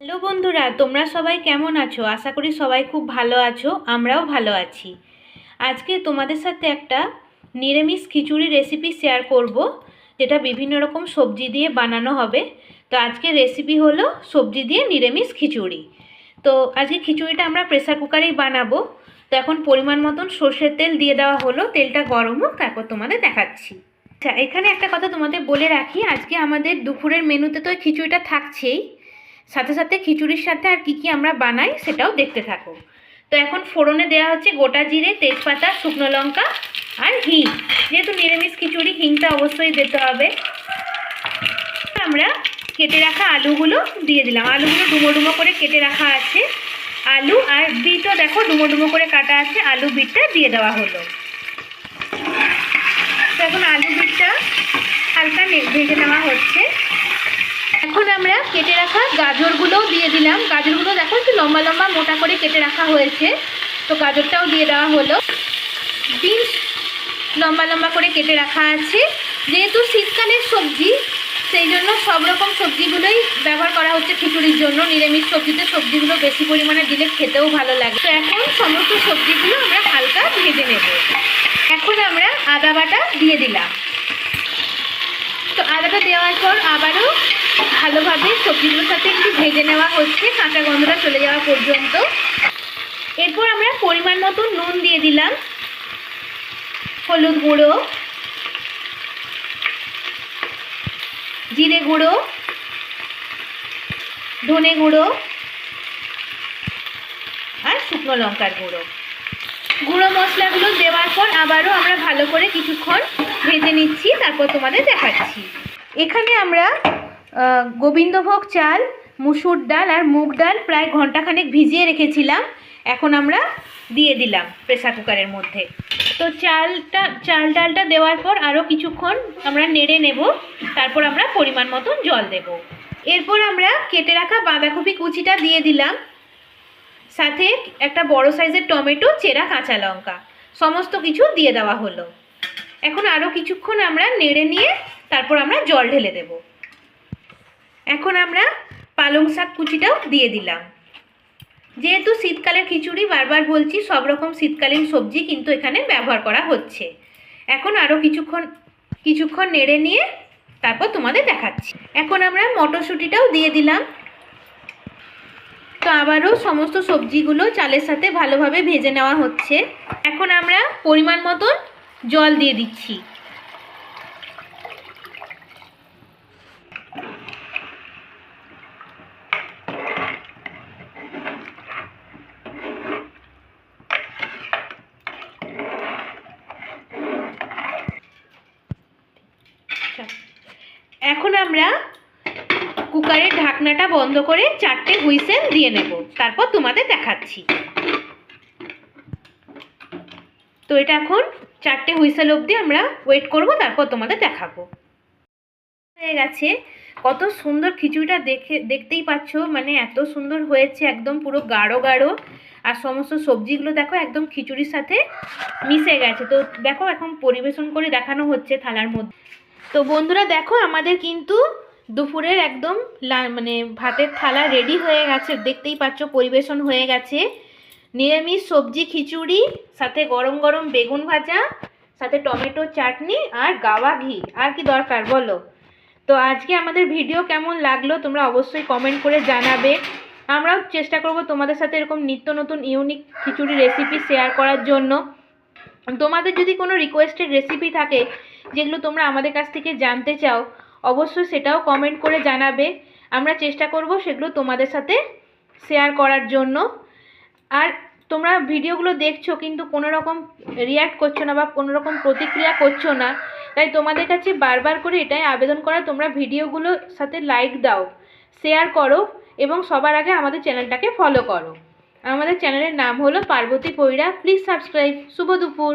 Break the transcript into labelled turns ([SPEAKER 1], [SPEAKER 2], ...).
[SPEAKER 1] Hello বন্ধুরা, তোমরা সবাই কেমন আছো? আশা করি সবাই খুব ভালো আছো, আমরাও ভালো আছি। আজকে তোমাদের সাথে একটা নিরামিষ খিচুড়ি রেসিপি শেয়ার করব, যেটা বিভিন্ন রকম সবজি দিয়ে বানানো হবে। তো আজকে রেসিপি হলো সবজি দিয়ে নিরামিষ খিচুড়ি। তো আজকে খিচুড়িটা আমরা প্রেসার কুকারেই বানাবো। তো এখন পরিমাণ মতন সর্ষের তেল দিয়ে দেওয়া হলো, তেলটা গরম হোক, তারপর তোমাদের দেখাচ্ছি। আচ্ছা এখানে একটা কথা তোমাদের বলে রাখি, আজকে আমাদের দুপুরের মেনুতে তো খিচুড়িটা থাকছেই। সাথে সাথে খিচুড়ির সাথে আর কি কি আমরা বানাই সেটাও দেখতে থাকো তো এখন ফোড়নে দেওয়া হচ্ছে গোটা জিরে, তেজপাতা, শুকনো লঙ্কা আর হিং। যেহেতু নিরামিষ খিচুড়ি, হিংটা অবশ্যই দিতে হবে। আমরা কেটে রাখা আলুগুলো দিয়ে দিলাম। আলুগুলো ডুমো ডুমো করে কেটে রাখা আছে। আলু আর বিটও দেখো ডুমো ডুমো করে কাটা আছে। আলু বিটটা দিয়ে দেওয়া হলো। তো এখন আলু বিটটা হালকা ভেজে নেওয়া হচ্ছে। এখন আমরা কেটে রাখা গাজরগুলোও দিয়ে দিলাম। গাজরগুলো দেখো একটু লম্বা লম্বা মোটা করে কেটে রাখা হয়েছে। তো গাজরটাও দিয়ে দেওয়া হলো। বিনস লম্বা লম্বা করে কেটে রাখা আছে। যেহেতু শীতকালের সবজি, সেই জন্য সব রকম সবজিগুলোই ব্যবহার করা হচ্ছে খিচুড়ির জন্য। নিরামিষ সবজিতে সবজিগুলো বেশি পরিমাণে দিলে খেতেও ভালো লাগে। তো এখন সমস্ত সবজিগুলো আমরা হালকা ভেজে নেব। এখন আমরা আদা বাটা দিয়ে দিলাম। তো আদাটা দেওয়ার পর আবারও ভালোভাবে সবজিগুলোর সাথে একটু ভেজে নেওয়া হচ্ছে, কাঁচা গন্ধটা চলে যাওয়া পর্যন্ত। এরপর আমরা পরিমাণ মতো নুন দিয়ে দিলাম, হলুদ গুঁড়ো, জিরে গুঁড়ো, ধনে গুঁড়ো, আর শুকনো লঙ্কার গুঁড়ো। গুঁড়ো মশলাগুলো দেওয়ার পর আবারও আমরা ভালো করে কিছুক্ষণ ভেজে নিচ্ছি, তারপর তোমাদের দেখাচ্ছি। এখানে আমরা গোবিন্দভোগ চাল, মুসুর ডাল আর মুগ ডাল প্রায় ঘন্টাখানেক ভিজিয়ে রেখেছিলাম। এখন আমরা দিয়ে দিলাম প্রেসার কুকারের মধ্যে। তো চালটা, চাল ডালটা দেওয়ার পর আরও কিছুক্ষণ আমরা নেড়ে নেব। তারপর আমরা পরিমাণ মতো জল দেব। এরপর আমরা কেটে রাখা বাঁধাকপি কুচিটা দিয়ে দিলাম। সাথে একটা বড় সাইজের টমেটো, চেরা, কাঁচা লঙ্কা সমস্ত কিছু দিয়ে দেওয়া হলো। এখন আরও কিছুক্ষণ আমরা নেড়ে নিয়ে তারপর আমরা জল ঢেলে দেব। এখন আমরা পালং শাক কুচিটাও দিয়ে দিলাম। যেহেতু শীতকালের খিচুড়ি বারবার বলছি, সব রকম শীতকালীন সবজি কিন্তু এখানে ব্যবহার করা হচ্ছে। এখন আরও কিছুক্ষণ কিছুক্ষণ নেড়ে নিয়ে তারপর তোমাদের দেখাচ্ছি। এখন আমরা মটরশুঁটিটাও দিয়ে দিলাম। তো আবারও সমস্ত সবজিগুলো চালের সাথে ভালোভাবে ভেজে নেওয়া হচ্ছে। এখন আমরা পরিমাণ মতন জল দিয়ে দিচ্ছি। এখন আমরা কুকারের ঢাকনাটা বন্ধ করে চারটে হুইসেল দিয়ে নেব। তারপর তোমাদের দেখাচ্ছি। তো এটা এখন চারটে হুইসেল অবধি আমরা ওয়েট করব, তারপর তোমাদের দেখাবো। হয়ে গেছে। কত সুন্দর খিচুড়িটা দেখে, দেখতেই পাচ্ছ মানে এত সুন্দর হয়েছে, একদম পুরো গাঢ় গাঢ়। আর সমস্ত সবজিগুলো দেখো, একদম খিচুড়ির সাথে মিশে গেছে। তো দেখো, এখন পরিবেশন করে দেখানো হচ্ছে থালার মধ্যে। তো বন্ধুরা দেখো, আমাদের কিন্তু দুপুরের একদম মানে ভাতের থালা রেডি হয়ে গেছে। দেখতেই পাচ্ছ, পরিবেশন হয়ে গেছে। নিরামিষ সবজি, খিচুড়ি, সাথে গরম গরম বেগুন ভাজা, সাথে টমেটো চাটনি আর গাওয়া ঘি। আর কি দরকার, বলো? তো আজকে আমাদের ভিডিও কেমন লাগল তোমরা অবশ্যই কমেন্ট করে জানাবে। আমরাও চেষ্টা করব তোমাদের সাথে এরকম নিত্য নতুন ইউনিক খিচুড়ি রেসিপি শেয়ার করার জন্য। তোমাদের যদি কোনো রিকোয়েস্টেড রেসিপি থাকে যেগুলো তোমরা আমাদের কাছ থেকে জানতে চাও, অবশ্যই সেটাও কমেন্ট করে জানাবে। আমরা চেষ্টা করব সেগুলো তোমাদের সাথে শেয়ার করার জন্য। আর তোমরা ভিডিওগুলো দেখছ কিন্তু কোনো রকম রিয়্যাক্ট করছ না বা কোনো রকম প্রতিক্রিয়া করছ না, তাই তোমাদের কাছে বারবার করে এটাই আবেদন করা, তোমরা ভিডিওগুলোর সাথে লাইক দাও শেয়ার করো এবং সবার আগে আমাদের চ্যানেলটাকে ফলো করো। আমাদের চ্যানেলের নাম হলো পার্বতী পৈরা প্লিজ সাবস্ক্রাইব শুভ দুপুর।